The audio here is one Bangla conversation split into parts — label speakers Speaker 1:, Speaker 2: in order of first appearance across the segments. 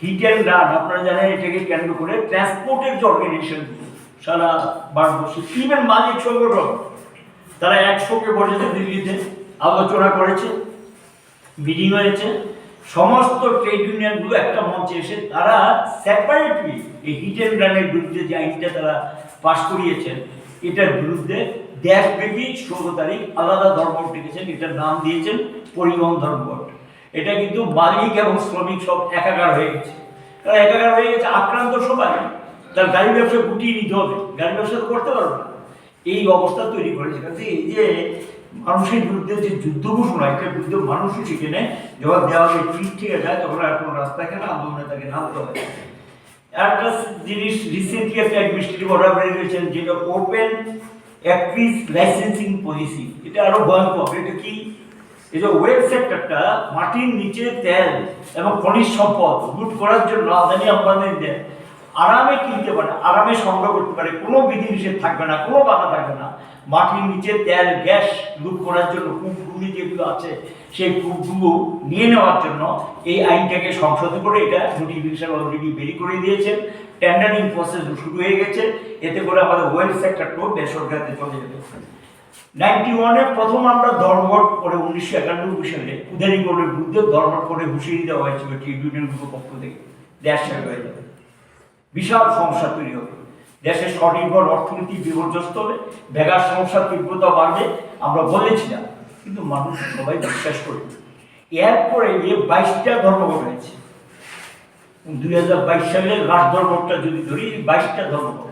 Speaker 1: হিট অ্যান্ড রান আপনারা জানেন এটাকে কেন্দ্র করে ট্রান্সপোর্টের যে অর্গানাইজেশন সারা ভারতবর্ষে। ইভেন মালিক সংগঠন, তারা একসঙ্গে বসেছে দিল্লিতে, আলোচনা করেছে মিটিং হয়েছে। সমস্ত ট্রেড ইউনিয়নগুলো একটা মঞ্চে এসে তারা সেপারেটলি এই হিট অ্যান্ড রানের বিরুদ্ধে যে আইনটা তারা পাশ করিয়েছেন, এটার বিরুদ্ধে দেশব্যাপী ষোলো তারিখ আলাদা ধর্মঘট ডেকেছেন এটার নাম দিয়েছেন পরিবহন ধর্মঘট এটা কিন্তু মালিক এবং শ্রমিক সব একাকার হয়ে গেছে। তারা একাকার হয়ে গেছে, আক্রান্ত সবাই। তার গাড়ি ব্যবসা গুটিয়ে নিতে হবে। গাড়ি ব্যবসা তো করতে পারবে না। এই অবস্থা তৈরি করেছে কাজে এই যে মানুষের বিরুদ্ধে যে যুদ্ধ ঘোষণা এটার বিরুদ্ধে মানুষও সেখানে জবাব দেওয়া হবে ঠিক ঠিক যায়, তখন আর কোনো রাস্তা কেন আন্দোলনে তাকে নামতে হবে। একটা জিনিস রিসেন্টলি একটা অ্যাডমিনিস্ট্রেটিভ অর্ডার বেরিয়ে গেছেন যেটা ওপেন অ্যাপ্রিজ লাইসেন্সিং পলিসি এটা আরও ভয়ঙ্কর এটা কি? এই যে ওয়েব সেক্টরটা মাটির নিচে তেল এবং খনিজ সম্পদ লুট করার জন্য আদানি আম্বানিদের আরামে কিনতে পারে, আরামে সংগ্রহ করতে পারে। কোনো বিধিনিষেধ থাকবে না, কোনো বাধা থাকবে না। মাটির নিচে তেল, গ্যাস লুট করার জন্য কূপগুলি যেগুলো আছে, সেই কূপগুলো নিয়ে নেওয়ার জন্য এই আইনটাকে সংশোধন করে এটা নোটিফিকেশন অলরেডি বেরি করে দিয়েছেন। টেন্ডারিং প্রসেস শুরু হয়ে গেছে। এতে করে আমাদের ওয়েল সেক্টরটাও বেসরকারিতে চলে যাবে। নাইনটি ওয়ানে প্রথম আমরা করে উনিশশো একানব্বই সালে বিরুদ্ধে করে দেওয়া হয়েছিল ট্রেড ইউনিয়নগুলোর পক্ষ থেকে। দেশ হয়ে যাবে বিশাল সমস্যা তৈরি হবে। দেশের স্বনির্ভর অর্থনীতি বিপর্যস্ত হবে, বেকার সমস্যার তীব্রতা বাড়বে, আমরা বলেছিলাম কিন্তু মানুষ সবাই বিশ্বাস করে এরপরে গিয়ে বাইশটা ধর্মঘট হয়েছে। দুই হাজার বাইশ সালের লাস্ট ধর্মঘটটা যদি ধরি, বাইশটা ধর্মঘট।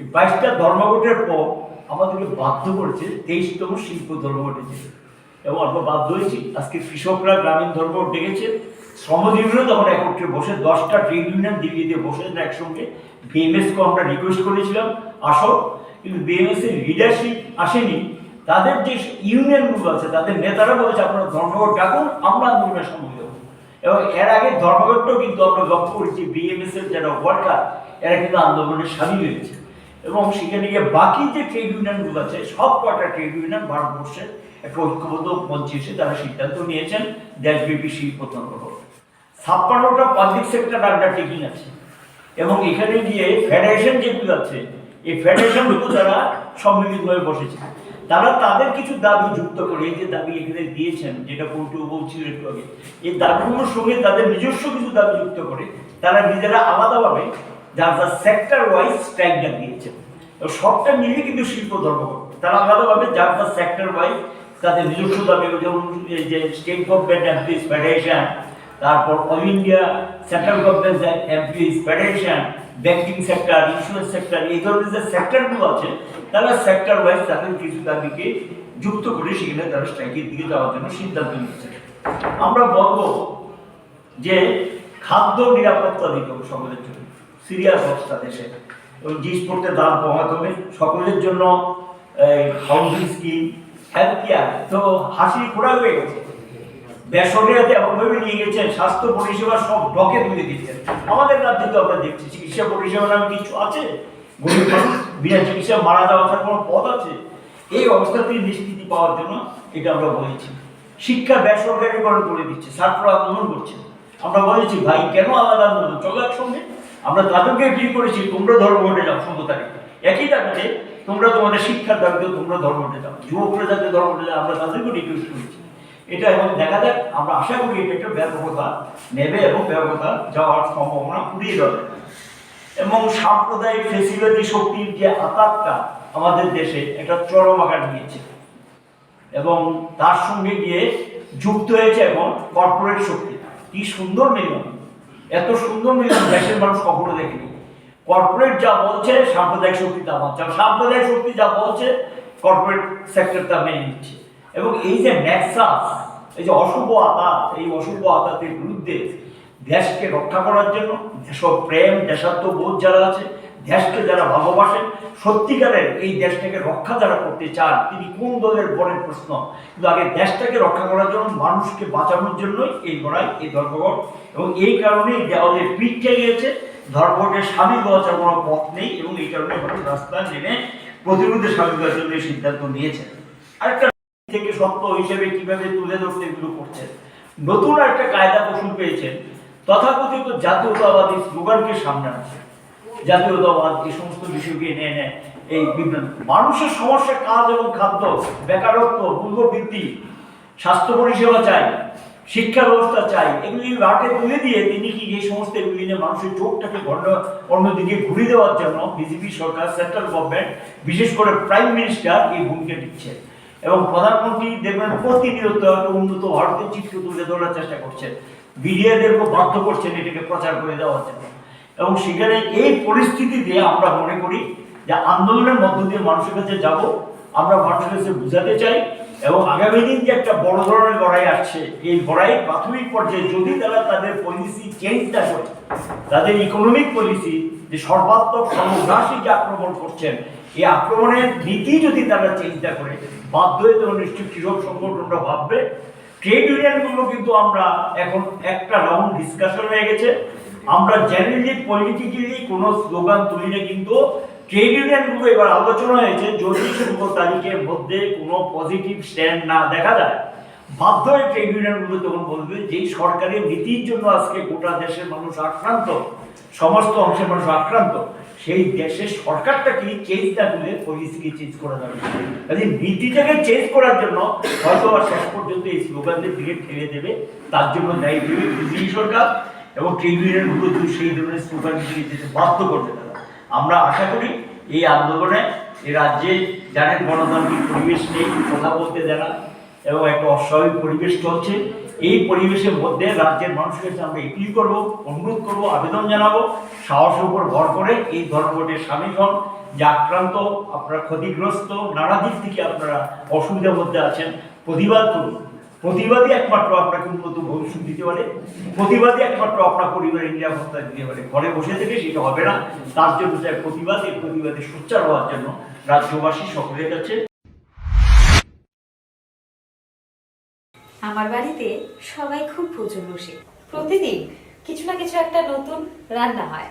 Speaker 1: এই বাইশটা ধর্মঘটের পর আমাদেরকে বাধ্য করেছে তেইশতম শিল্প ধর্মঘট যেতে এবং আমরা বাধ্য হয়েছি, আজকে কৃষকরা গ্রামীণ ধর্মঘট ডেকেছে। শ্রমজীবীরা তখন একত্রে বসে, দশটা ট্রেড ইউনিয়ন দিল্লিতে বসে একসঙ্গে বিএমএসকে আমরা রিকোয়েস্ট করেছিলাম, আসো। কিন্তু বিএমএস এর লিডারশিপ আসেনি। তাদের যে ইউনিয়নগুলো আছে, তাদের নেতারা বলেছে, আপনারা ধর্মঘট ডাকুন, আমরা আন্দোলনের সামিল হব এবং এর আগে ধর্মঘটটাও কিন্তু আমরা লক্ষ্য করেছি বিএমএস এর যারা ওয়ার্কার এরা কিন্তু আন্দোলনে সামিল হয়েছে। এবং সেখানে গিয়ে বাকি যে ট্রেড ইউনিয়নগুলো আছে, সব কটা ট্রেড ইউনিয়ন ভারতবর্ষের একটা ঐক্যবদ্ধ মঞ্চে এসে তারা সিদ্ধান্ত নিয়েছেন দেশব্যাপী শিল্প ধর্মঘট ছাপ্পান্নটা পাবলিক সেক্টর আন্ডারটেকিং আছে। এবং এখানে গিয়ে ফেডারেশন যেগুলো আছে, এই ফেডারেশনগুলো তারা সম্মিলিত হয়ে বসেছে। তারা তাদের কিছু দাবি যুক্ত করে, এই যে দাবি এখানে দিয়েছেন, যেটা পল্টু বলছিল একটু আগে, এই দাবিগুলোর সঙ্গে তাদের নিজস্ব কিছু দাবি যুক্ত করে, তারা নিজেরা আলাদাভাবে যার যার সেক্টর ওয়াইজ স্ট্রাইক ডাক দিয়েছেন এবং সবটা মিলিয়ে কিন্তু শিল্প ধর্মঘট তারা আলাদাভাবে যার যার সেক্টর ওয়াইজ তাদের নিজস্ব দাবি যেমন যে স্টেট গভর্নমেন্ট এমপ্লয়িজ ফেডারেশন তারপর all India central government employees federation banking sector insurance sector এই ধরনের যে সেক্টরগুলো আছে তারা সেক্টর ওয়াইজ তাদের কিছু দাবিকে যুক্ত করে সেখানে তারা স্ট্রাইকের দিকে যাওয়ার জন্য সিদ্ধান্ত নিচ্ছে আমরা বলব যে খাদ্য নিরাপত্তা হবে সকলের জন্য সিরিয়াস অবস্থা দেশে। এবং জিনিসপত্রের দাম কমাতে হবে, সকলের জন্য হাউজিং স্কিম হেলথ কেয়ার তো হাসি খোড়া হয়ে গেছে। বেসরকারিতে এমনভাবে নিয়ে গেছেন, স্বাস্থ্য পরিষেবা সব ডকে তুলে দিচ্ছেন আমাদের রাজ্যে তো আমরা দেখছি, চিকিৎসা পরিষেবা নামে কিছু আছে? গরিব বিনা চিকিৎসা মারা যাওয়ার কোনো পথ আছে? এই অবস্থা থেকে নিষ্কৃতি পাওয়ার জন্য এটা আমরা বলেছি। শিক্ষা বেসরকারিকরণ করে দিচ্ছে ছাত্র আন্দোলন করছে। আমরা বলেছি, ভাই, কেন আলাদা আন্দোলন চলো একসঙ্গে। আমরা তাদেরকে ঠিক করেছি, তোমরা ধর্মঘটে যাও ষোলো একই দাবিতে তোমরা তোমাদের শিক্ষার দাবিতে তোমরা ধর্মঘটে যাও। যুবকরা যাতে ধর্মঘটে যাও, আমরা তাদেরকে রিকোয়েস্ট করেছি। এটা এবং দেখা যাক, আমরা আশা করি এটা একটা ব্যাপকতা নেবে এবং ব্যাপকতা যাওয়ার সম্ভাবনা উড়িয়ে যাবে এবং সাম্প্রদায়িক ফেসিলিটি শক্তির যে আতাতটা আমাদের দেশে একটা চরম আকার নিয়েছে। এবং তার সঙ্গে গিয়ে যুক্ত হয়েছে এখন কর্পোরেট শক্তি। কি সুন্দর মিলন এত সুন্দর মিলন দেশের মানুষ কখনো দেখেনি। কর্পোরেট যা বলছে, সাম্প্রদায়িক শক্তি তা মানছে সাম্প্রদায়িক শক্তি যা বলছে কর্পোরেট সেক্টর তা মেনে নিচ্ছে। এবং এই যে নেক্সাস এই যে অশুভ আতাত, এই অশুভ আতাতের বিরুদ্ধে দেশকে রক্ষা করার জন্য দেশপ্রেম দেশাত্মবোধ যারা আছে দেশকে যারা ভালোবাসেন, সত্যিকারের এই দেশটাকে রক্ষা যারা করতে চান, তিনি কোন দলের বড়ের প্রশ্ন? কিন্তু আগে দেশটাকে রক্ষা করার জন্য মানুষকে বাঁচানোর জন্যই এই লড়াই, এই ধর্মঘট। এবং এই কারণেই দেওয়ালে পিঠ গিয়েছে ধর্মঘটের সামিল হওয়ার কোনো পথ নেই এবং এই কারণে মানুষ রাস্তায় নেমে প্রতিরোধে সামিল হওয়ার জন্য এই সিদ্ধান্ত নিয়েছে। আরেকটা থেকে সত্য হিসেবে কীভাবে তুলে ধরতে এগুলো করছেন নতুন একটা কায়দা কৌশল পেয়েছেন। তথাকথিত জাতীয়তাবাদী স্লোগানকে সামনে আসে জাতীয়তাবাদ, এই সমস্ত বিষয়কে এনে এনে এই মানুষের সমস্যা কাজ এবং খাদ্য, বেকারত্ব মূল্যবৃদ্ধি স্বাস্থ্য পরিষেবা চাই, শিক্ষা ব্যবস্থা চাই, এগুলি রাটে তুলে দিয়ে তিনি কি এই সমস্ত এগুলি নিয়ে মানুষের চোখটাকে অন্য অন্যদিকে ঘুরিয়ে দেওয়ার জন্য বিজেপি সরকার সেন্ট্রাল গভর্নমেন্ট বিশেষ করে প্রাইম মিনিস্টার এই ভূমিকা নিচ্ছে এবং প্রধানমন্ত্রী দেখবেন প্রতিনিয়ত একটা উন্নত ভারতের চিত্র তুলে ধরার চেষ্টা করছেন। মিডিয়াদেরকে বাধ্য করছেন এটাকে প্রচার করে দেওয়ার জন্য। এবং সেখানে এই পরিস্থিতিতে আমরা মনে করি যে আন্দোলনের মধ্য দিয়ে মানুষের কাছে যাব। আমরা মানুষের কাছে বুঝাতে চাই এবং আগামী দিন যে একটা বড় ধরনের লড়াই আসছে, এই লড়াই প্রাথমিক পর্যায়ে যদি তারা তাদের পলিসি চেঞ্জ না করে, তাদের ইকোনমিক পলিসি যে সর্বাত্মক সর্বগ্রাসী যে আক্রমণ করছেন, এই আক্রমণের নীতি যদি তারা চেঞ্জ না করে, বাধ্য হয়ে তখন নিশ্চয়ই কৃষক সংগঠনরা ভাববে। ট্রেড ইউনিয়নগুলো কিন্তু আমরা এখন একটা রাউন্ড ডিসকাশন হয়ে গেছে। আমরা জেনারেলি পলিটিক্যালি কোনো স্লোগান তুলি না কিন্তু ট্রেড ইউনিয়নগুলো এবার আলোচনা হয়েছে, যদি ষোলো তারিখের মধ্যে কোনো পজিটিভ স্ট্যান্ড না দেখা যায়, বাধ্য হয়ে ট্রেড ইউনিয়নগুলো তখন বলবে যে সরকারের নীতির জন্য আজকে গোটা দেশের মানুষ আক্রান্ত, সমস্ত অংশের মানুষ আক্রান্ত, সেই দেশের সরকারটাকে চেঞ্জ না করে পলিসিকে চেঞ্জ করা যাবে? কাজে নীতিটাকে চেঞ্জ করার জন্য হয়তো শেষ পর্যন্ত এই স্লোগানদের দিকে ঠেলে দেবে, তার জন্য দায়ী দেবে বিজেপি সরকার। এবং ট্রেড ইউনিয়নগুলো সেই ধরনের স্লোগান দিয়ে যেতে বাধ্য করবে তারা আমরা আশা করি এই আন্দোলনে এই রাজ্যে জানেন গণতান্ত্রিক পরিবেশ নেই, কথা বলতে দেনা এবং একটা অস্বাভাবিক পরিবেশ চলছে, এই পরিবেশের মধ্যে রাজ্যের মানুষের কাছে আমরা এপিল করব, অনুরোধ করব, আবেদন জানাব, সাহসের উপর ভর করে এই ধর্মঘটের সামিল হন, যে আক্রান্ত, আপনারা ক্ষতিগ্রস্ত, নানা দিক থেকে আপনারা অসুবিধার মধ্যে আছেন, প্রতিবাদ করুন। প্রতিবাদী একমাত্র আপনাকে উন্নত ভবিষ্যৎ দিতে পারে প্রতিবাদী একমাত্র আপনার পরিবারের নিরাপত্তা দিতে পারে। ঘরে বসে থেকে সেটা হবে না। তার জন্য চাই প্রতিবাদ, এই প্রতিবাদে সোচ্চার হওয়ার জন্য রাজ্যবাসী সকলের কাছে
Speaker 2: আমার বাড়িতে সবাই খুব পুজো বসে। প্রতিদিন কিছু না কিছু একটা নতুন রান্না হয়।